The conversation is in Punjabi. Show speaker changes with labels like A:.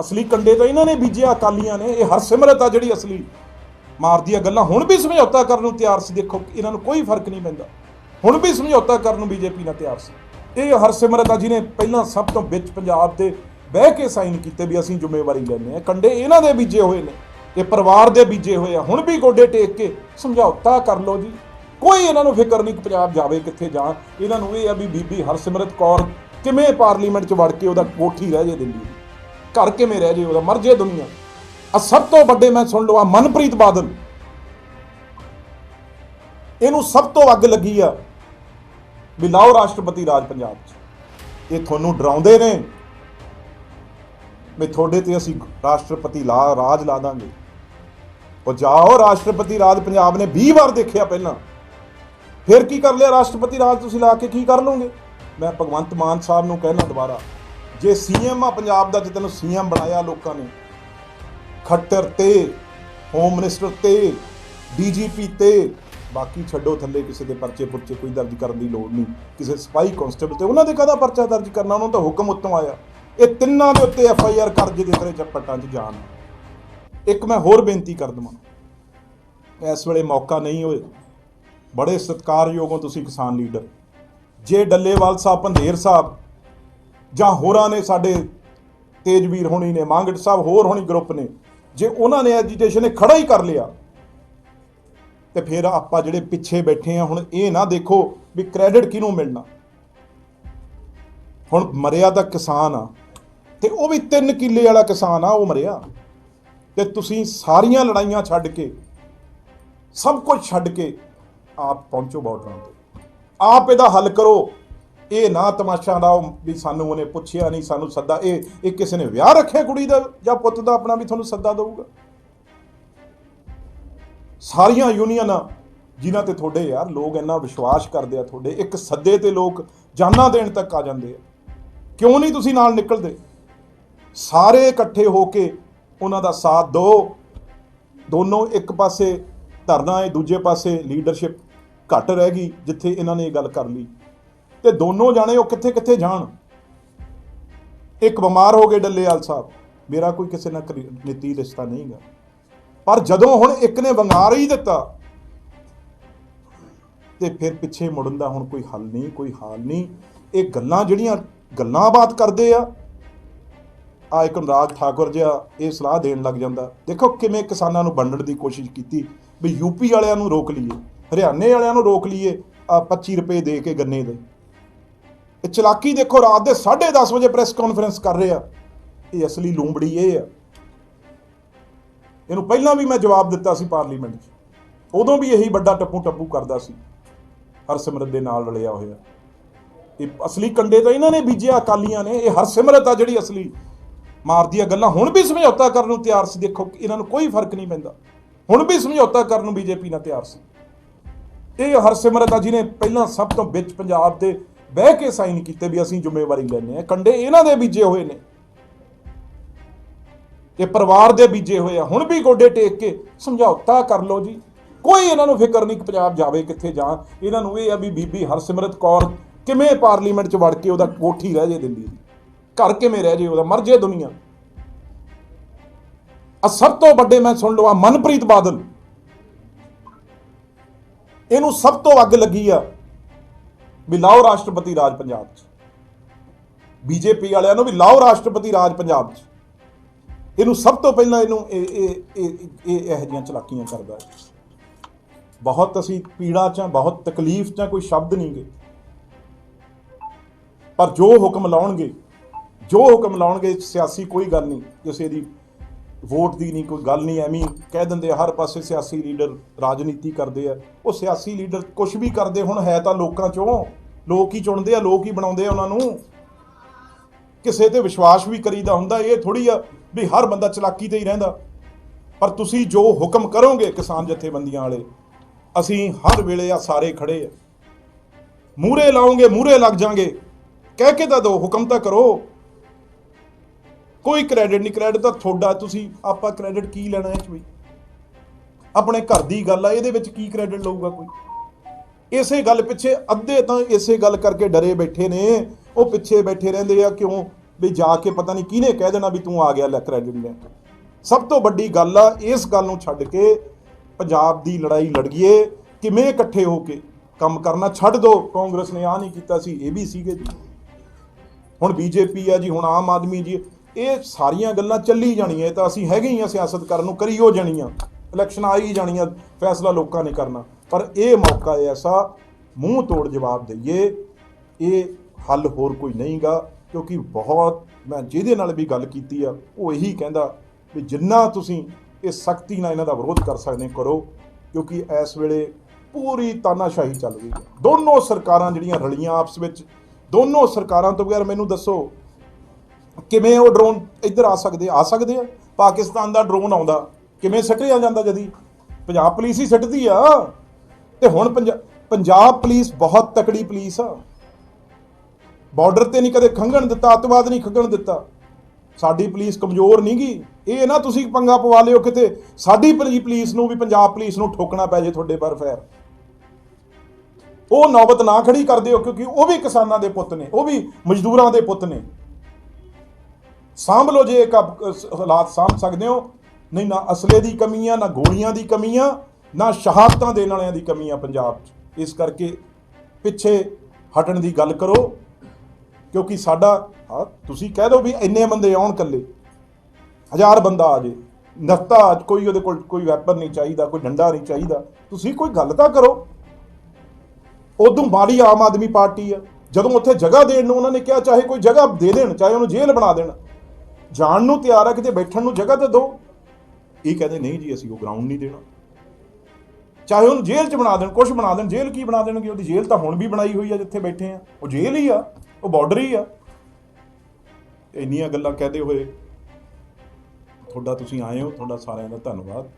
A: ਅਸਲੀ ਕੰਡੇ ਤਾਂ ਇਹਨਾਂ ਨੇ ਬੀਜਿਆ, ਅਕਾਲੀਆਂ ਨੇ। ਇਹ ਹਰਸਿਮਰਤ ਆ ਜਿਹੜੀ ਅਸਲੀ। ਮਾਰਦੀਆਂ ਗੱਲਾਂ ਹੁਣ ਵੀ ਸਮਝੌਤਾ ਕਰਨ ਨੂੰ ਤਿਆਰ ਸੀ। ਦੇਖੋ, ਇਹਨਾਂ ਨੂੰ ਕੋਈ ਫ਼ਰਕ ਨਹੀਂ ਪੈਂਦਾ। ਹੁਣ ਵੀ ਸਮਝੌਤਾ ਕਰਨ ਨੂੰ ਬੀਜੇਪੀ ਨਾਲ ਤਿਆਰ ਸੀ। ਇਹ ਹਰਸਿਮਰਤ ਆ ਜਿਹਨੇ ਪਹਿਲਾਂ ਸਭ ਤੋਂ ਵਿੱਚ ਪੰਜਾਬ ਦੇ ਬਹਿ ਕੇ ਸਾਈਨ ਕੀਤੇ ਵੀ ਅਸੀਂ ਜ਼ਿੰਮੇਵਾਰੀ ਲੈਂਦੇ ਆ ਕੰਡੇ ਇਹਨਾਂ ਦੇ ਬੀਜੇ ਹੋਏ ਨੇ। ਇਹ ਪਰਿਵਾਰ ਦੇ ਬੀਜੇ ਹੋਏ ਆ। ਹੁਣ ਵੀ ਗੋਡੇ ਟੇਕ ਕੇ ਸਮਝੌਤਾ ਕਰ ਲਓ ਜੀ। ਕੋਈ ਇਹਨਾਂ ਨੂੰ ਫਿਕਰ ਨਹੀਂ ਕਿ ਪੰਜਾਬ ਜਾਵੇ ਕਿੱਥੇ ਜਾਣ। ਇਹਨਾਂ ਨੂੰ ਇਹ ਆ ਵੀ ਬੀਬੀ ਹਰਸਿਮਰਤ ਕੌਰ ਕਿਵੇਂ ਪਾਰਲੀਮੈਂਟ 'ਚ ਵੜ ਕੇ ਉਹਦਾ ਕੋਠੀ ਰਹਿ ਜੇ ਦਿੰਦੀ ਘਰ ਕਿਵੇਂ ਰਹਿ ਜੇ ਉਹਦਾ, ਮਰ ਜੇ ਦੁਨੀਆ। ਆ ਸਭ ਤੋਂ ਵੱਡੇ ਮੈਂ ਸੁਣ ਲਵਾ ਮਨਪ੍ਰੀਤ ਬਾਦਲ। ਇਹਨੂੰ ਸਭ ਤੋਂ ਅੱਗ ਲੱਗੀ ਆ ਵੀ ਲਾਓ ਰਾਸ਼ਟਰਪਤੀ ਰਾਜ ਪੰਜਾਬ 'ਚ। ਇਹ ਤੁਹਾਨੂੰ ਡਰਾਉਂਦੇ ਨੇ ਵੀ ਤੁਹਾਡੇ ਤੇ ਅਸੀਂ ਰਾਸ਼ਟਰਪਤੀ ਲਾ, ਰਾਜ ਲਾ ਦਾਂਗੇ। ਉਹ ਜਾਓ, ਰਾਸ਼ਟਰਪਤੀ ਰਾਜ ਪੰਜਾਬ ਨੇ 20 ਵਾਰ ਦੇਖਿਆ ਪਹਿਲਾਂ। ਫਿਰ ਕੀ ਕਰ ਲਿਆ ਰਾਸ਼ਟਰਪਤੀ ਰਾਜ ਤੁਸੀਂ ਲਾ ਕੇ ਕੀ ਕਰ ਲਓਗੇ? ਮੈਂ ਭਗਵੰਤ ਮਾਨ ਸਾਹਿਬ ਨੂੰ ਕਹਿਣਾ ਦੁਬਾਰਾ ਜੇ ਸੀਐਮ ਆ ਪੰਜਾਬ ਦਾ, ਜੇ ਤੈਨੂੰ ਸੀਐਮ ਬਣਾਇਆ ਲੋਕਾਂ ਨੇ, ਖੱਟਰ ਤੇ ਹੋਮ ਮਿਨਿਸਟਰ ਤੇ ਡੀਜੀਪੀ ਤੇ, ਬਾਕੀ ਛੱਡੋ ਥੱਲੇ ਕਿਸੇ ਦੇ ਪਰਚੇ ਪੁਰਚੇ, ਕੋਈ ਦਰਜ ਕਰਨ ਦੀ ਲੋੜ ਨਹੀਂ। ਕਿਸੇ ਸਪਾਈ ਕਾਂਸਟੇਬਲ ਤੇ ਉਹਨਾਂ ਦੇ ਕਾਹਦਾ ਪਰਚਾ ਦਰਜ ਕਰਨਾ, ਉਹਨਾਂ ਨੂੰ ਤਾਂ ਹੁਕਮ ਉੱਤੋਂ ਆਇਆ। ਇਹ ਤਿੰਨਾਂ ਦੇ ਉੱਤੇ ਐਫ ਆਈ ਆਰ ਕਰ ਜਿਹਦੇ ਤੇਰੇ ਚੱਪਟਾਂ 'ਚ ਜਾਣ ਇੱਕ ਮੈਂ ਹੋਰ ਬੇਨਤੀ ਕਰ ਦਵਾਂ। ਇਸ ਵੇਲੇ ਮੌਕਾ ਨਹੀਂ ਹੋਏ ਬੜੇ ਸਤਿਕਾਰਯੋਗ ਹੋ ਤੁਸੀਂ ਕਿਸਾਨ ਲੀਡਰ। ਜੇ ਡੱਲੇਵਾਲ ਸਾਹਿਬ, ਪੰਧੇਰ ਸਾਹਿਬ ਜਾਂ ਹੋਰਾਂ ਨੇ ਸਾਡੇ ਤੇਜਵੀਰ ਹੋਣੀ ਨੇ, ਮੰਗਟ ਸਾਹਿਬ ਹੋਰ ਹੋਣੀ ਗਰੁੱਪ ਨੇ, ਜੇ ਉਹਨਾਂ ਨੇ ਐਜੀਟੇਸ਼ਨ ਇਹ ਖੜਾ ਹੀ ਕਰ ਲਿਆ, ਤੇ ਫਿਰ ਆਪਾਂ ਜਿਹੜੇ ਪਿੱਛੇ ਬੈਠੇ ਆ, ਹੁਣ ਇਹ ਨਾ ਦੇਖੋ ਵੀ ਕ੍ਰੈਡਿਟ ਕਿਹਨੂੰ ਮਿਲਣਾ। ਹੁਣ ਮਰਿਆ ਤਾਂ ਕਿਸਾਨ ਆ, ਤੇ ਉਹ ਵੀ 3 ਕਿੱਲੇ ਵਾਲਾ ਕਿਸਾਨ ਆ, ਉਹ ਮਰਿਆ। ਤੇ ਤੁਸੀਂ ਸਾਰੀਆਂ ਲੜਾਈਆਂ ਛੱਡ ਕੇ, ਸਭ ਕੁਝ ਛੱਡ ਕੇ ਆਪ ਪਹੁੰਚੋ ਬਾਰਡਰਾਂ ਤੇ। ਆਪ ਇਹਦਾ ਹੱਲ ਕਰੋ। ਇਹ ਨਾ ਤਮਾਸ਼ਾ ਲਾਓ ਵੀ ਸਾਨੂੰ ਉਹਨੇ ਪੁੱਛਿਆ ਨਹੀਂ, ਸਾਨੂੰ ਸੱਦਾ, ਇਹ ਇਹ ਕਿਸੇ ਨੇ ਵਿਆਹ ਰੱਖਿਆ ਕੁੜੀ ਦਾ ਜਾਂ ਪੁੱਤ ਦਾ ਆਪਣਾ ਵੀ ਤੁਹਾਨੂੰ ਸੱਦਾ ਦੇਊਗਾ? ਸਾਰੀਆਂ ਯੂਨੀਅਨਾਂ ਜਿਨ੍ਹਾਂ ਤੇ ਤੁਹਾਡੇ ਯਾਰ ਲੋਕ ਇੰਨਾ ਵਿਸ਼ਵਾਸ ਕਰਦੇ ਆ ਤੁਹਾਡੇ, ਇੱਕ ਸੱਦੇ ਤੇ ਲੋਕ ਜਾਨਾਂ ਦੇਣ ਤੱਕ ਆ ਜਾਂਦੇ ਆ। ਕਿਉਂ ਨਹੀਂ ਤੁਸੀਂ ਨਾਲ ਨਿਕਲਦੇ? ਸਾਰੇ ਇਕੱਠੇ ਹੋ ਕੇ ਉਹਨਾਂ ਦਾ ਸਾਥ ਦਿਓ ਦੋਨੋਂ ਇੱਕ ਪਾਸੇ ਧਰਨਾ ਹੈ, ਦੂਜੇ ਪਾਸੇ ਲੀਡਰਸ਼ਿਪ ਘੱਟ ਰਹਿ ਗਈ ਜਿੱਥੇ ਇਹਨਾਂ ਨੇ ਇਹ ਗੱਲ ਕਰ ਲਈ। ਤੇ ਦੋਨੋਂ ਜਾਣੇ ਉਹ ਕਿੱਥੇ ਕਿੱਥੇ ਜਾਣ? ਇੱਕ ਬਿਮਾਰ ਹੋ ਗਏ ਡੱਲੇਵਾਲ ਸਾਹਿਬ। ਮੇਰਾ ਕੋਈ ਕਿਸੇ ਨਾਲ ਨੀਤੀ ਰਿਸ਼ਤਾ ਨਹੀਂਗਾ ਪਰ ਜਦੋਂ ਹੁਣ ਇੱਕ ਨੇ ਵੰਗਾਰ ਹੀ ਦਿੱਤਾ, ਤੇ ਫਿਰ ਪਿੱਛੇ ਮੁੜਨ ਦਾ ਹੁਣ ਕੋਈ ਹੱਲ ਨਹੀਂ, ਕੋਈ ਹਾਲ ਨਹੀਂ। ਇਹ ਗੱਲਾਂ ਜਿਹੜੀਆਂ ਗੱਲਾਂ ਬਾਤ ਕਰਦੇ ਆ ਆ ਇੱਕ ਅਨੁਰਾਗ ਠਾਕੁਰ ਜਿਹਾ ਇਹ ਸਲਾਹ ਦੇਣ ਲੱਗ ਜਾਂਦਾ। ਦੇਖੋ ਕਿਵੇਂ ਕਿਸਾਨਾਂ ਨੂੰ ਵੰਡਣ ਦੀ ਕੋਸ਼ਿਸ਼ ਕੀਤੀ ਵੀ ਯੂਪੀ ਵਾਲਿਆਂ ਨੂੰ ਰੋਕ ਲਈਏ, ਹਰਿਆਣੇ ਵਾਲਿਆਂ ਨੂੰ ਰੋਕ ਲਈਏ ਆ 25 ਰੁਪਏ ਦੇ ਕੇ ਗੰਨੇ ਦੇ। ਇਹ ਚਲਾਕੀ ਦੇਖੋ, ਰਾਤ ਦੇ 10:30 ਵਜੇ ਪ੍ਰੈਸ ਕਾਨਫਰੰਸ ਕਰ ਰਹੇ ਆ। ਇਹ ਅਸਲੀ ਲੂੰਬੜੀ ਇਹ ਆ। ਇਹਨੂੰ ਪਹਿਲਾਂ ਵੀ ਮੈਂ ਜਵਾਬ ਦਿੱਤਾ ਸੀ ਪਾਰਲੀਮੈਂਟ 'ਚ। ਉਦੋਂ ਵੀ ਇਹੀ ਵੱਡਾ ਟੱਪੂ ਟੱਪੂ ਕਰਦਾ ਸੀ। ਹਰਸਿਮਰਤ ਦੇ ਨਾਲ ਰਲਿਆ ਹੋਇਆ। ਇਹ ਅਸਲੀ ਕੰਡੇ ਤਾਂ ਇਹਨਾਂ ਨੇ ਬੀਜਿਆ, ਅਕਾਲੀਆਂ ਨੇ। ਇਹ ਹਰਸਿਮਰਤ ਆ ਜਿਹੜੀ ਅਸਲੀ ਮਾਰਦੀ ਆ ਗੱਲਾਂ ਹੁਣ ਵੀ ਸਮਝੌਤਾ ਕਰਨ ਨੂੰ ਤਿਆਰ ਸੀ। ਦੇਖੋ, ਇਹਨਾਂ ਨੂੰ ਕੋਈ ਫ਼ਰਕ ਨਹੀਂ ਪੈਂਦਾ। ਹੁਣ ਵੀ ਸਮਝੌਤਾ ਕਰਨ ਨੂੰ ਬੀਜੇਪੀ ਨਾਲ ਤਿਆਰ ਸੀ। ਇਹ ਹਰਸਿਮਰਤ ਆ ਜਿਹਨੇ ਪਹਿਲਾਂ ਸਭ ਤੋਂ ਵਿੱਚ ਪੰਜਾਬ ਦੇ ਬਹਿ ਕੇ ਸਾਈਨ ਕੀਤੇ ਵੀ ਅਸੀਂ ਜ਼ਿੰਮੇਵਾਰੀ ਲੈਂਦੇ ਆ ਕੰਡੇ ਇਹਨਾਂ ਦੇ ਬੀਜੇ ਹੋਏ ਨੇ। ਤੇ ਪਰਿਵਾਰ ਦੇ ਬੀਜੇ ਹੋਏ ਆ। ਹੁਣ ਵੀ ਗੋਡੇ ਟੇਕ ਕੇ ਸਮਝੌਤਾ ਕਰ ਲਓ ਜੀ। ਕੋਈ ਇਹਨਾਂ ਨੂੰ ਫਿਕਰ ਨਹੀਂ ਕਿ ਪੰਜਾਬ ਜਾਵੇ ਕਿੱਥੇ ਜਾ ਇਹਨਾਂ ਨੂੰ ਇਹ ਆ ਵੀ ਬੀਬੀ ਹਰਸਿਮਰਤ ਕੌਰ ਕਿਵੇਂ ਪਾਰਲੀਮੈਂਟ 'ਚ ਵੜ ਕੇ ਉਹਦਾ ਕੋਠੀ ਰਹਿ ਜੇ ਦਿੱਲੀ ਦੀ? ਘਰ ਕਿਵੇਂ ਰਹਿ ਜੇ ਉਹਦਾ? ਮਰ ਜੇ ਦੁਨੀਆ। ਆ ਸਭ ਤੋਂ ਵੱਡੇ ਮੈਂ ਸੁਣ ਲਵਾ ਮਨਪ੍ਰੀਤ ਬਾਦਲ। ਇਹਨੂੰ ਸਭ ਤੋਂ ਅੱਗ ਲੱਗੀ ਆ ਵੀ ਲਾਓ ਰਾਸ਼ਟਰਪਤੀ ਰਾਜ ਪੰਜਾਬ 'ਚ। ਬੀਜੇਪੀ ਵਾਲਿਆਂ ਨੂੰ ਵੀ ਲਾਓ ਰਾਸ਼ਟਰਪਤੀ ਰਾਜ ਪੰਜਾਬ 'ਚ। ਇਹਨੂੰ ਸਭ ਤੋਂ ਪਹਿਲਾਂ ਇਹਨੂੰ ਇਹ ਇਹ ਇਹ ਇਹ ਇਹੋ ਜਿਹੀਆਂ ਚਲਾਕੀਆਂ ਕਰਦਾ ਹੈ। ਬਹੁਤ ਅਸੀਂ ਪੀੜਾ ਚ ਬਹੁਤ ਤਕਲੀਫ ਚ ਕੋਈ ਸ਼ਬਦ ਨਹੀਂ ਗੇ। ਪਰ ਜੋ ਹੁਕਮ ਲਾਉਣਗੇ, ਜੋ ਹੁਕਮ ਲਾਉਣਗੇ, ਸਿਆਸੀ ਕੋਈ ਗੱਲ ਨਹੀਂ। ਕਿਸੇ ਦੀ ਵੋਟ ਦੀ ਨਹੀਂ, ਕੋਈ ਗੱਲ ਨਹੀਂ, ਐਵੇਂ ਕਹਿ ਦਿੰਦੇ ਹਰ ਪਾਸੇ ਸਿਆਸੀ ਲੀਡਰ ਰਾਜਨੀਤੀ ਕਰਦੇ ਆ। ਉਹ ਸਿਆਸੀ ਲੀਡਰ ਕੁਝ ਵੀ ਕਰਦੇ ਹੁਣ, ਹੈ ਤਾਂ ਲੋਕਾਂ ਚੋਂ। ਲੋਕ ਹੀ ਚੁਣਦੇ ਆ, ਲੋਕ ਹੀ ਬਣਾਉਂਦੇ ਆ ਉਹਨਾਂ ਨੂੰ। ਕਿਸੇ ਤੇ ਵਿਸ਼ਵਾਸ ਵੀ ਕਰੀਦਾ ਹੁੰਦਾ, ਇਹ ਥੋੜੀ ਆ ਵੀ ਹਰ ਬੰਦਾ ਚਲਾਕੀ ਤੇ ਹੀ ਰਹਿੰਦਾ। ਪਰ ਤੁਸੀਂ ਜੋ ਹੁਕਮ ਕਰੋਗੇ ਕਿਸਾਨ ਜਥੇਬੰਦੀਆਂ ਵਾਲੇ, ਅਸੀਂ ਹਰ ਵੇਲੇ ਆ ਸਾਰੇ ਖੜੇ ਆ। ਮੂਰੇ ਲਾਉਂਗੇ ਮੂਰੇ ਲੱਗ ਜਾਾਂਗੇ। ਕਹਿ ਕੇ ਤਾਂ ਦੋ ਹੁਕਮ ਤਾਂ ਕਰੋ। ਕੋਈ ਕ੍ਰੈਡਿਟ ਨਹੀਂ ਕ੍ਰੈਡਿਟ ਤਾਂ ਤੁਹਾਡਾ, ਤੁਸੀਂ ਆਪਾਂ ਕ੍ਰੈਡਿਟ ਕੀ ਲੈਣਾ ਇਹ ਚ ਆਪਣੇ ਘਰ ਦੀ ਗੱਲ ਆ, ਇਹਦੇ ਵਿੱਚ ਕੀ ਕ੍ਰੈਡਿਟ ਲਊਗਾ ਕੋਈ? ਇਸੇ ਗੱਲ ਪਿੱਛੇ ਅੱਧੇ ਤਾਂ ਇਸੇ ਗੱਲ ਕਰਕੇ ਡਰੇ ਬੈਠੇ ਨੇ। ਉਹ ਪਿੱਛੇ ਬੈਠੇ ਰਹਿੰਦੇ ਆ ਕਿਉਂ? ਵੀ ਜਾ ਕੇ ਪਤਾ ਨਹੀਂ ਕਿਹਨੇ ਕਹਿ ਦੇਣਾ ਵੀ ਤੂੰ ਆ ਗਿਆ ਲੈ ਕ੍ਰੈਡਿਟ ਲੈ। ਸਭ ਤੋਂ ਵੱਡੀ ਗੱਲ ਆ, ਇਸ ਗੱਲ ਨੂੰ ਛੱਡ ਕੇ ਪੰਜਾਬ ਦੀ ਲੜਾਈ ਲੜੀਏ ਕਿਵੇਂ ਇਕੱਠੇ ਹੋ ਕੇ ਕੰਮ ਕਰਨਾ ਛੱਡ ਦੋ। ਕਾਂਗਰਸ ਨੇ ਆ ਨਹੀਂ ਕੀਤਾ ਸੀ, ਇਹ ਵੀ ਸੀਗੇ ਜੀ। ਹੁਣ ਬੀਜੇਪੀ ਆ ਜੀ, ਹੁਣ ਆਮ ਆਦਮੀ ਜੀ। ਇਹ ਸਾਰੀਆਂ ਗੱਲਾਂ ਚੱਲੀ ਜਾਣੀਆਂ ਤਾਂ ਅਸੀਂ ਹੈਗੇ ਹੀ ਆ ਸਿਆਸਤ ਕਰਨ ਨੂੰ, ਕਰੀ ਹੋ ਜਾਣੀਆਂ। ਇਲੈਕਸ਼ਨ ਆ ਹੀ ਜਾਣੀਆਂ, ਫੈਸਲਾ ਲੋਕਾਂ ਨੇ ਕਰਨਾ। ਪਰ ਇਹ ਮੌਕਾ ਐਸਾ ਮੂੰਹ ਤੋੜ ਜਵਾਬ ਦਈਏ, ਇਹ ਹੱਲ ਹੋਰ ਕੋਈ ਨਹੀਂਗਾ, ਕਿਉਂਕਿ ਬਹੁਤ ਮੈਂ ਜਿਹਦੇ ਨਾਲ ਵੀ ਗੱਲ ਕੀਤੀ ਆ, ਉਹ ਇਹੀ ਕਹਿੰਦਾ ਵੀ ਜਿੰਨਾ ਤੁਸੀਂ ਇਹ ਸਖਤੀ ਨਾਲ ਇਹਨਾਂ ਦਾ ਵਿਰੋਧ ਕਰ ਸਕਦੇ ਕਰੋ, ਕਿਉਂਕਿ ਇਸ ਵੇਲੇ ਪੂਰੀ ਤਾਨਾਸ਼ਾਹੀ ਚੱਲ ਰਹੀ ਹੈ। ਦੋਨੋਂ ਸਰਕਾਰਾਂ ਜਿਹੜੀਆਂ ਰਲੀਆਂ ਆਪਸ ਵਿੱਚ, ਦੋਨੋਂ ਸਰਕਾਰਾਂ ਤੋਂ ਬਗੈਰ ਮੈਨੂੰ ਦੱਸੋ, ਕਿਵੇਂ ਉਹ ਡਰੋਨ ਇੱਧਰ ਆ ਸਕਦੇ ਆ ਸਕਦੇ ਆ? ਪਾਕਿਸਤਾਨ ਦਾ ਡਰੋਨ ਆਉਂਦਾ, ਕਿਵੇਂ ਸੱਟਿਆ ਜਾਂਦਾ ਜਦੀ? ਪੰਜਾਬ ਪੁਲਿਸ ਹੀ ਸੱਟਦੀ ਆ। ਤੇ ਹੁਣ ਪੰਜਾ- ਪੰਜਾਬ ਪੁਲਿਸ ਬਹੁਤ ਤਕੜੀ ਪੁਲਿਸ ਆ। ਬਾਰਡਰ ਤੇ ਨਹੀਂ ਕਦੇ ਖੰਗਣ ਦਿੱਤਾ, ਅੱਤਵਾਦ ਨਹੀਂ ਖੰਗਣ ਦਿੱਤਾ। ਸਾਡੀ ਪੁਲਿਸ ਕਮਜ਼ੋਰ ਨਹੀਂ ਗੀ। ਇਹ ਨਾ ਤੁਸੀਂ ਪੰਗਾ ਪਵਾ ਲਿਓ ਕਿਤੇ, ਸਾਡੀ ਪੁਲਿ- ਪੁਲਿਸ ਨੂੰ ਵੀ ਪੰਜਾਬ ਪੁਲਿਸ ਨੂੰ ਠੋਕਣਾ ਪੈ ਜੇ ਤੁਹਾਡੇ ਪਰ ਫੈਰ। ਉਹ ਨੌਬਤ ਨਾ ਖੜੀ ਕਰ ਦਿਓ ਕਿਉਂਕਿ ਉਹ ਵੀ ਕਿਸਾਨਾਂ ਦੇ ਪੁੱਤ ਨੇ, ਉਹ ਵੀ ਮਜ਼ਦੂਰਾਂ ਦੇ ਪੁੱਤ ਨੇ। ਸਾਂਭ ਲਓ ਜੇ ਇੱਕ ਹਾਲਾਤ ਸਾਂਭ ਸਕਦੇ ਹੋ। ਨਹੀਂ ਨਾ ਅਸਲੇ ਦੀ ਕਮੀ ਆ, ਨਾ ਗੋਲੀਆਂ ਦੀ ਕਮੀ ਆ। ਨਾ ਸ਼ਹਾਦਤਾਂ ਦੇਣ ਵਾਲਿਆਂ ਦੀ ਕਮੀ ਆ ਪੰਜਾਬ 'ਚ। ਇਸ ਕਰਕੇ ਪਿੱਛੇ ਹਟਣ ਦੀ ਗੱਲ ਕਰੋ, ਕਿਉਂਕਿ ਸਾਡਾ ਤੁਸੀਂ ਕਹਿ ਦਿਓ ਵੀ ਇੰਨੇ ਬੰਦੇ ਆਉਣ ਕੱਲੇ ਹਜ਼ਾਰ ਬੰਦਾ ਆ ਜੇ। ਨਫਤਾ ਕੋਈ ਉਹਦੇ ਕੋਲ ਕੋਈ ਵੈਪਨ ਨਹੀਂ ਚਾਹੀਦਾ, ਕੋਈ ਡੰਡਾ ਨਹੀਂ ਚਾਹੀਦਾ। ਤੁਸੀਂ ਕੋਈ ਗੱਲ ਤਾਂ ਕਰੋ। ਉਦੋਂ ਮਾੜੀ ਆਮ ਆਦਮੀ ਪਾਰਟੀ ਆ। ਜਦੋਂ ਉੱਥੇ ਜਗ੍ਹਾ ਦੇਣ ਨੂੰ ਉਹਨਾਂ ਨੇ ਕਿਹਾ, ਚਾਹੇ ਕੋਈ ਜਗ੍ਹਾ ਦੇ ਦੇਣ, ਚਾਹੇ ਉਹਨੂੰ ਜੇਲ੍ਹ ਬਣਾ ਦੇਣ। ਜਾਣ ਨੂੰ ਤਿਆਰ ਆ, ਕਿਤੇ ਬੈਠਣ ਨੂੰ ਜਗ੍ਹਾ ਤਾਂ ਦਿਓ। ਇਹ ਕਹਿੰਦੇ, ਨਹੀਂ ਜੀ, ਅਸੀਂ ਉਹ ਗਰਾਊਂਡ ਨਹੀਂ ਦੇਣਾ। ਚਾਹੇ ਉਹਨੂੰ ਜੇਲ੍ਹ 'ਚ ਬਣਾ ਦੇਣ ਕੁਝ ਬਣਾ ਦੇਣ, ਜੇਲ੍ਹ ਕੀ ਬਣਾ ਦੇਣਗੇ? ਉਹਦੀ ਜੇਲ੍ਹ ਤਾਂ ਹੁਣ ਵੀ ਬਣਾਈ ਹੋਈ ਆ ਜਿੱਥੇ ਬੈਠੇ ਆ। ਉਹ ਜੇਲ੍ਹ ਹੀ ਆ, ਉਹ ਬਾਰਡਰ ਹੀ ਆ। ਇੰਨੀਆਂ ਗੱਲਾਂ ਕਹਦੇ ਹੋਏ। ਤੁਹਾਡਾ ਤੁਸੀਂ ਆਏ ਹੋ, ਤੁਹਾਡਾ ਸਾਰਿਆਂ ਦਾ ਧੰਨਵਾਦ।